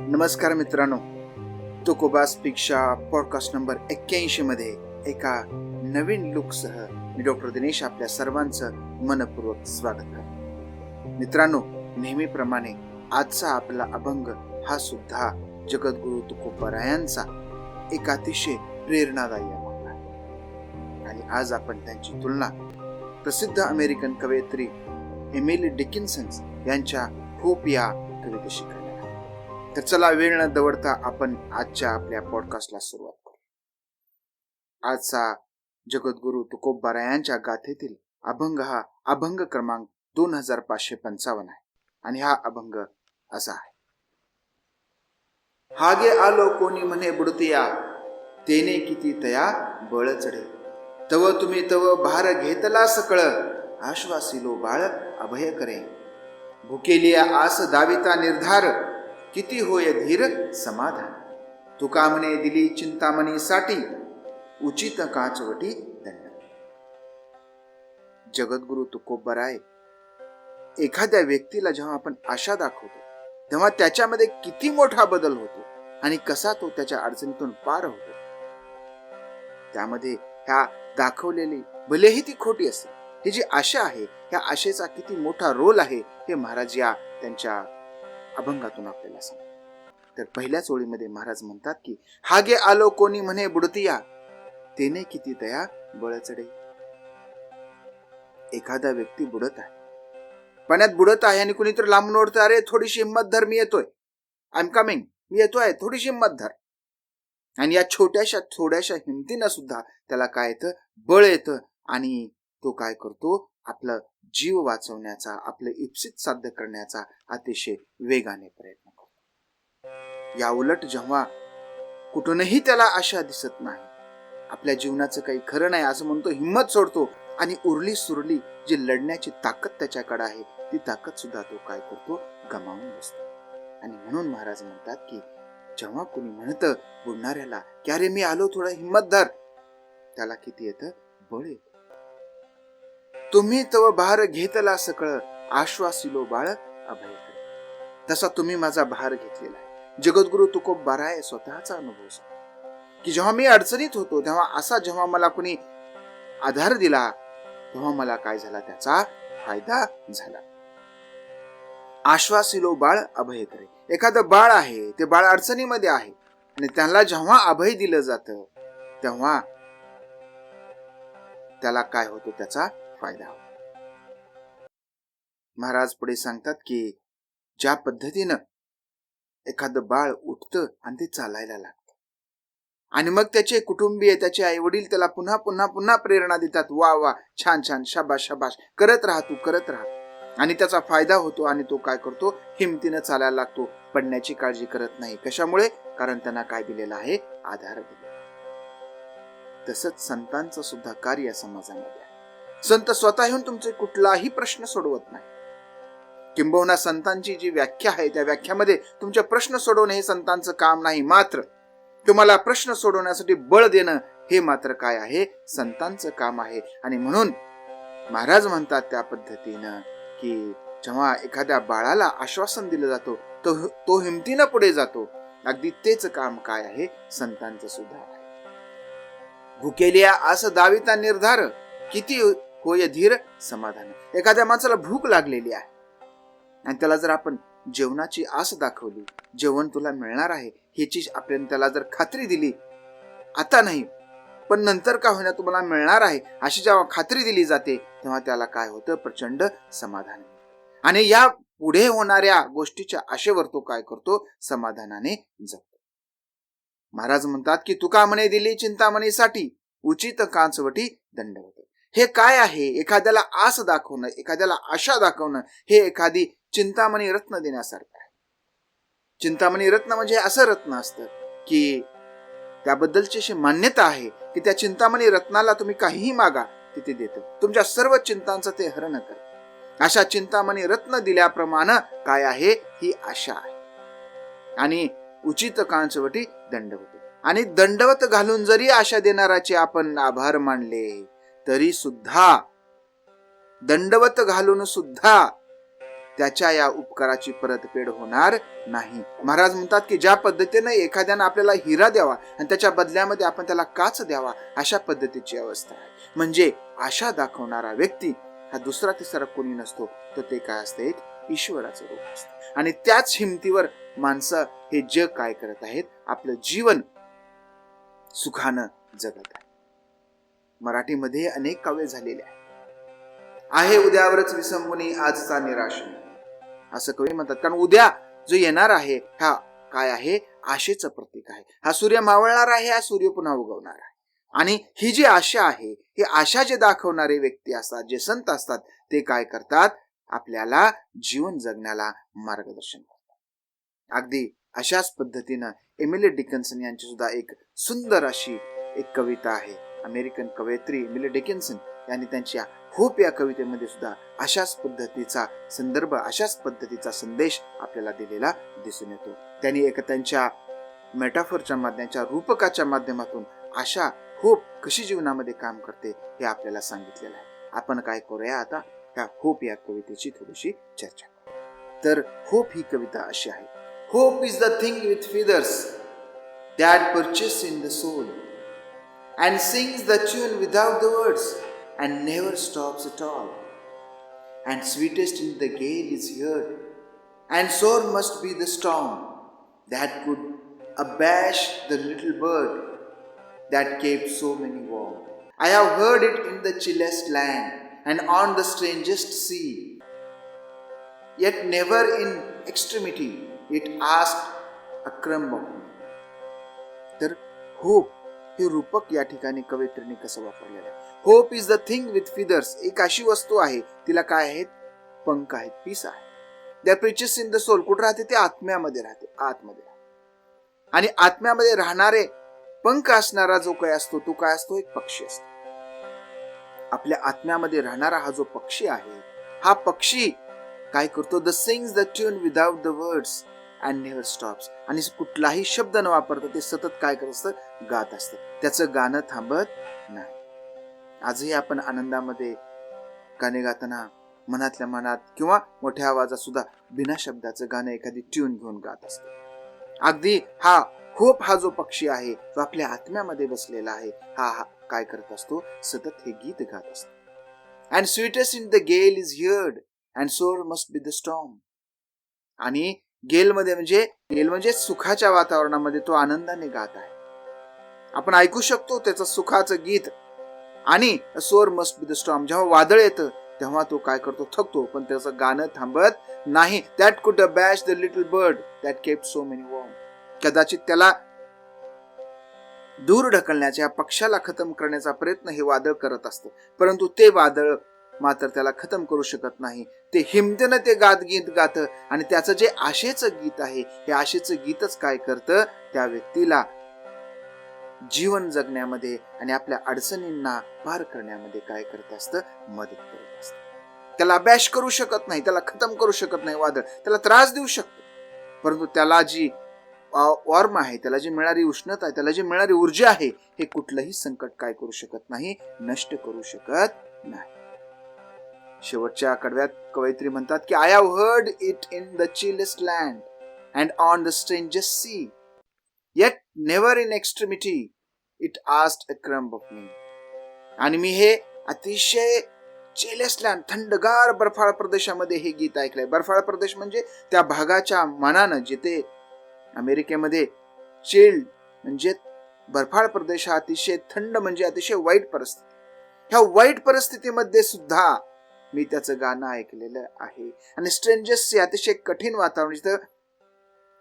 नमस्कार मित्रांनो. Tukoba स्पीकच्या podcast number एक्क्याऐंशी मध्ये एका नवीन लुकसह मी डॉक्टर दिनेश आपल्या सर्वांचं मनपूर्वक स्वागत करतो. मित्रांनो नेहमीप्रमाणे आजचा आपला अभंग हा सुद्धा जगद्गुरु तुकोबारायांचा एक अतिशय प्रेरणादायी अभंग आहे. आणि आज आपण त्यांची तुलना प्रसिद्ध अमेरिकन कवयित्री एमिली डिकिन्सन्स यांच्या होप या कवितेशी तर चला वेळ न दवडता आपण आजच्या आपल्या पॉडकास्टला सुरुवात करू. आजचा जगद्गुरु तुकोबारा यांच्या गाथेतील अभंग हा अभंग क्रमांक दोन हजार पाचशे पंचावन्न आहे. आणि हा अभंग असा आहे. हागे आलो कोणी म्हणे बुडतिया तेने किती तया बळ चढे. तव तुम्ही तव भार घेतला सकळ आश्वासिलो बाळ अभय करे. भुकेलिया आस दाविता निर्धार किती होय धीर समाधान? तुकामने दिली चिंतामणीसाठी उचित काचवटी दंड. जगद्गुरु तुकोबराय एखाद्या व्यक्तीला जेव्हा आपण आशा दाखवतो तेव्हा त्याच्यामध्ये किती मोठा बदल होतो आणि कसा तो त्याच्या अडचणीतून पार होतो? त्यामध्ये ह्या दाखवलेली भलेही ती खोटी असते ही जी आशा आहे ह्या आशेचा किती मोठा रोल आहे हे महाराज या त्यांच्या अभंगातून आपल्याला सांग तर पहिल्याच ओळीमध्ये महाराज म्हणतात की हागे आलो कोणी म्हणे बुडतिया? तेने किती दया बळ चढे एखादा व्यक्ती बुडत आहे. पाण्यात बुडत आहे आणि कुणीतरी लांबून ओढतं अरे थोडीशी हिंमत धर मी येतोय. आय एम कमिंग मी येतोय थोडीशी हिंमत धर. आणि या छोट्याशा थोड्याशा हिमतीनं सुद्धा त्याला काय येतं? बळ येतं आणि तो काय करतो? आपलं जीव वाचवण्याचा आपलं इप्सित साध्य करण्याचा अतिशय वेगाने प्रयत्न करतो. या उलट जेव्हा कुठूनही त्याला आशा दिसत नाही आपल्या जीवनाचं काही खरं नाही असं म्हणतो हिंमत सोडतो आणि उरली सुरली जी लढण्याची ताकद त्याच्याकडे आहे ती ताकद सुद्धा तो काय करतो? गमावून बसतो. आणि म्हणून महाराज म्हणतात की जेव्हा कोणी म्हणतं बुडणाऱ्याला की अरे मी आलो थोडा हिंमत धर त्याला किती येतं? बळ येतं. तुम्ही तव भार घेतला सकळ आश्वासिलो बाळ अभय तसा तुम्ही माझा भार घेतलेला आहे. जगद्गुरु तुकोब बाराय स्वतःचा अनुभव सांग. की जेव्हा मी अडचणीत होतो तेव्हा असा जेव्हा मला कुणी आधार दिला तेव्हा मला काय झाला? त्याचा फायदा झाला. आश्वासिलो बाळ अभय करे. एखादं बाळ आहे ते बाळ अडचणीमध्ये आहे आणि त्याला जेव्हा अभय दिलं जातं तेव्हा त्याला काय होतो? त्याचा फायदा होतो. महाराज पुढे सांगतात की ज्या पद्धतीनं एखादं बाळ उठतं आणि ते चालायला लागतं. आणि मग त्याचे कुटुंबीय त्याचे आई वडील त्याला पुन्हा पुन्हा पुन्हा प्रेरणा देतात. वा वा छान छान शाबाश शाबाश करत राहा तू करत राहा. आणि त्याचा फायदा होतो आणि तो काय करतो? हिमतीनं चालायला लागतो. पडण्याची काळजी करत नाही. कशामुळे? कारण त्यांना काय दिलेला आहे? आधार दिलेला तसंच संतांचं सुद्धा कार्य समाजामध्ये संत स्वतः येऊन तुमचे कुठलाही प्रश्न सोडवत नाही. किंबहुना संतांची जी व्याख्या आहे त्या व्याख्यामध्ये तुमचे प्रश्न सोडवणे हे संतांचं काम नाही मात्र तुम्हाला प्रश्न सोडवण्यासाठी बळ देणं हे मात्र काय आहे? संतांचं काम आहे. आणि म्हणून महाराज म्हणतात त्या पद्धतीनं की जेव्हा एखाद्या बाळाला आश्वासन दिलं जातो तो तो हिमतीनं पुढे जातो. अगदी तेच काम काय आहे? संतांचं सुद्धा आहे. भुकेलिया असं दाविता निर्धार किती होय धीर समाधान. एखाद्या माणसाला भूक लागलेली आहे. आणि त्याला जर आपण जेवणाची आस दाखवली जेवण तुला मिळणार आहे ह्याची आपल्याला त्याला जर खात्री दिली आता नाही पण नंतर का होईना तुम्हाला मिळणार आहे अशी जेव्हा खात्री दिली जाते तेव्हा त्याला काय होतं? प्रचंड समाधान आणि या पुढे होणाऱ्या गोष्टीच्या आशेवर तो काय करतो? समाधानाने जगतो. महाराज म्हणतात की तुका म्हणे दिली चिंतामणीसाठी उचित कांचवटी दंड हे काय आहे? एखाद्याला आस दाखवणं एखाद्याला आशा दाखवणं हे एखादी चिंतामणी रत्न देण्यासारखं आहे. चिंतामणी रत्न म्हणजे असं रत्न असतं की त्याबद्दलची अशी मान्यता आहे की त्या चिंतामणी रत्नाला तुम्ही काहीही मागा तिथे देतं. तुमच्या सर्व चिंतांचं ते हरण कर. अशा चिंतामणी रत्न दिल्याप्रमाणे काय आहे? ही आशा आहे. आणि उचित कांचवटी दंड होते. आणि दंडवत घालून जरी आशा देणाराचे आपण आभार मानले तरी सुद्धा दंडवत घालून सुद्धा त्याच्या या उपकाराची परतफेड होणार नाही. महाराज म्हणतात की ज्या पद्धतीने एखाद्यानं आपल्याला हिरा द्यावा आणि त्याच्या बदल्यामध्ये आपण त्याला काच द्यावा अशा पद्धतीची अवस्था आहे. म्हणजे आशा दाखवणारा व्यक्ती हा दुसरा तिसरा कोणी नसतो तर ते काय असते? एक ईश्वराचं रूप असतं. आणि त्याच हिमतीवर माणसं हे जग काय करत आहेत? आपलं जीवन सुखानं जगत आहे मराठीमध्ये अनेक काव्य झालेले आहेत. आहे उद्यावरच विसंबुनी आजचा निराश. असं कवी म्हणतात कारण उद्या जो येणार आहे हा काय आहे? आशेचं प्रतीक आहे. हा सूर्य मावळणार आहे हा सूर्य पुन्हा उगवणार आहे. आणि ही जी आशा आहे ही आशा जे दाखवणारे व्यक्ती असतात जे संत असतात ते काय करतात? आपल्याला जीवन जगण्याला मार्गदर्शन करतात. अगदी अशाच पद्धतीनं एमिली डिकन्सन यांची सुद्धा एक सुंदर अशी एक कविता आहे. अमेरिकन कवयित्री मिले डेकिन्सन यांनी त्यांच्या होप या कवितेमध्ये सुद्धा अशाच पद्धतीचा संदर्भ अशाच पद्धतीचा संदेश आपल्याला दिलेला दिसून येतो. त्यांनी एक त्यांच्या मेटाफरच्या माध्यमाच्या रूपकाच्या माध्यमातून आशा होप कशी जीवनामध्ये काम करते हे आपल्याला सांगितलेलं आहे. आपण काय करूया आता? ह्या होप या कवितेची थोडीशी चर्चा तर होप ही कविता अशी आहे. Hope is the thing with feathers that perches in the soul. and sings the tune without the words and never stops at all. And sweetest in the gale is heard, and sore must be the storm that could abash the little bird that kept so many warm. I have heard it in the chillest land and on the strangest sea. Yet never in extremity it asked a crumb of me. The hope हे रूपक या ठिकाणी कवित्रीने कसं वापरलेलं आहे? Hope is the thing with feathers एक अशी वस्तू आहे. तिला काय आहेत? पंख आहेत. पीस आहे that perches in the soul कुठं राहते? ते आत्म्यामध्ये राहते. आतमध्ये राहते. आणि आत्म्यामध्ये राहणारे पंख असणारा जो काय असतो तो काय असतो? एक पक्षी असतो. आपल्या आत्म्यामध्ये राहणारा हा जो पक्षी आहे हा पक्षी काय करतो? The sings the tune without the words and never stops आणि कुठलाही शब्द न वापरता ते सतत काय करत असतं? गात असत. त्याचं गाणं थांबत नाही. आजही आपण आनंदामध्ये गाणे गाताना मनातल्या मनात किंवा मोठ्या आवाजात सुद्धा बिना शब्दाचं गाणं एखादी ट्यून घेऊन गात असतो. अगदी हा होप हा जो पक्षी आहे तो आपल्या आत्म्यामध्ये बसलेला आहे हा हा काय करत असतो? सतत हे गीत गात असतो. And sweetest in the gale is heard and sore must be the storm आणि गेलमध्ये म्हणजे गेल म्हणजे सुखाच्या वातावरणामध्ये तो आनंदाने गात आहे. आपण ऐकू शकतो त्याचं सुखाचं गीत. आणि सोर मस्ट बी द स्टॉम जेव्हा वादळ येतं तेव्हा तो काय करतो? थकतो. पण त्याचं गाणं थांबत नाही. That could bash the little bird that kept so many warm कदाचित त्याला दूर ढकलण्याच्या पक्षाला खतम करण्याचा प्रयत्न हे वादळ करत असतं. परंतु ते वादळ मात्र त्याला खतम करू शकत नाही. ते हिमतेनं ते गात गीत गातं. आणि त्याचं जे आशेचं गीत आहे हे आशेचं गीतच काय करतं? त्या व्यक्तीला जीवन जगण्यामध्ये आणि आपल्या अडचणींना पार करण्यामध्ये काय करत असतं? मदत करत असतं. त्याला अभ्यास करू शकत नाही त्याला खतम करू शकत नाही वादळ. त्याला त्रास देऊ शकतो. परंतु त्याला जी वॉर्म आहे त्याला जी मिळणारी उष्णता आहे त्याला जी मिळणारी ऊर्जा आहे हे कुठलंही संकट काय करू शकत नाही नष्ट करू शकत नाही. शेवटच्या कडव्यात कवयित्री म्हणतात की I have heard it in the chillest land and on the strangest sea yet never in extremity it asked a crumb of me आणि मी हे अतिशय चेलेसल्यान थंडगार बर्फाळ प्रदेशामध्ये हे गीत ऐकलंय. बर्फाळ प्रदेश म्हणजे त्या भागाच्या मनानं जिथे अमेरिकेमध्ये चिल्ड म्हणजे बर्फाळ प्रदेश हा अतिशय थंड म्हणजे अतिशय वाईट परिस्थिती. ह्या वाईट परिस्थितीमध्ये सुद्धा मी त्याचं गाणं ऐकलेलं आहे. आणि स्ट्रेंजर्स अतिशय कठीण वातावरण जिथं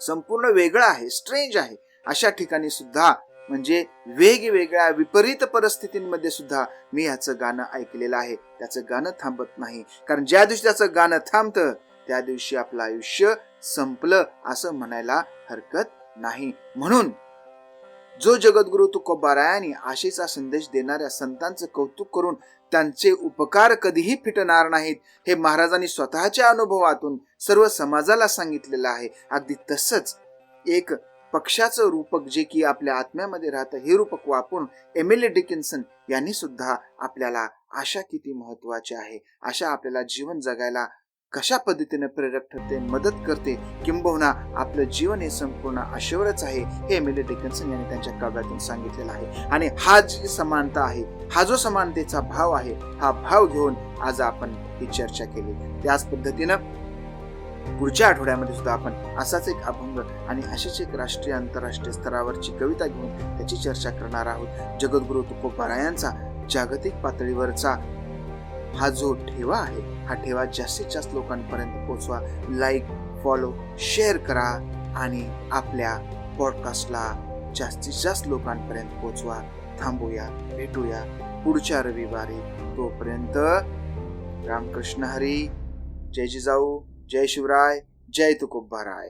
संपूर्ण वेगळं आहे स्ट्रेंज आहे अशा ठिकाणी सुद्धा म्हणजे वेगवेगळ्या विपरीत परिस्थितींमध्ये सुद्धा मी ह्याचं गाणं ऐकलेलं आहे. त्याचं गाणं थांबत नाही. कारण ज्या दिवशी त्याचं गाणं थांबतं त्या दिवशी आपलं आयुष्य संपलं असं म्हणायला हरकत नाही. म्हणून जो जगद्गुरु तुकोबारायांनी आशेचा संदेश देणाऱ्या संतांचं कौतुक करून त्यांचे उपकार कधीही फिटणार नाहीत हे महाराजांनी स्वतःच्या अनुभवातून सर्व समाजाला सांगितलेलं आहे. अगदी तसंच एक पक्षाचं रूपक जे की आपल्या आत्म्यामध्ये राहतं हे रूपक वापरून एमिली डिकिन्सन यांनी सुद्धा आपल्याला आशा किती महत्वाची आहे? आशा आपल्याला जीवन जगायला कशा पद्धतीने प्रेरक ठरते मदत करते? किंबहुना आपलं जीवन हे संपूर्ण आशेवरच आहे हे एमिली डिकन्सन यांनी त्यांच्या काव्यातून सांगितलेलं आहे. आणि हा जी समानता आहे हा जो समानतेचा भाव आहे हा भाव घेऊन आज आपण ही चर्चा केली. त्याच पद्धतीनं पुढच्या आठवड्यामध्ये सुद्धा आपण असाच एक अभंग आणि अशीच एक राष्ट्रीय आंतरराष्ट्रीय स्तरावरची कविता घेऊन त्याची चर्चा करणार आहोत. जगद्गुरु तुकोबारायांचा जागतिक पातळीवरचा हा जो ठेवा आहे हा ठेवा जास्तीत जास्त लोकांपर्यंत पोहोचवा. लाईक फॉलो शेअर करा आणि आपल्या पॉडकास्टला जास्तीत जास्त लोकांपर्यंत पोहोचवा. थांबूया भेटूया पुढच्या रविवारी. तोपर्यंत रामकृष्ण हरी. जय जिजाऊ. जय शिवराय जय तुकोबाराय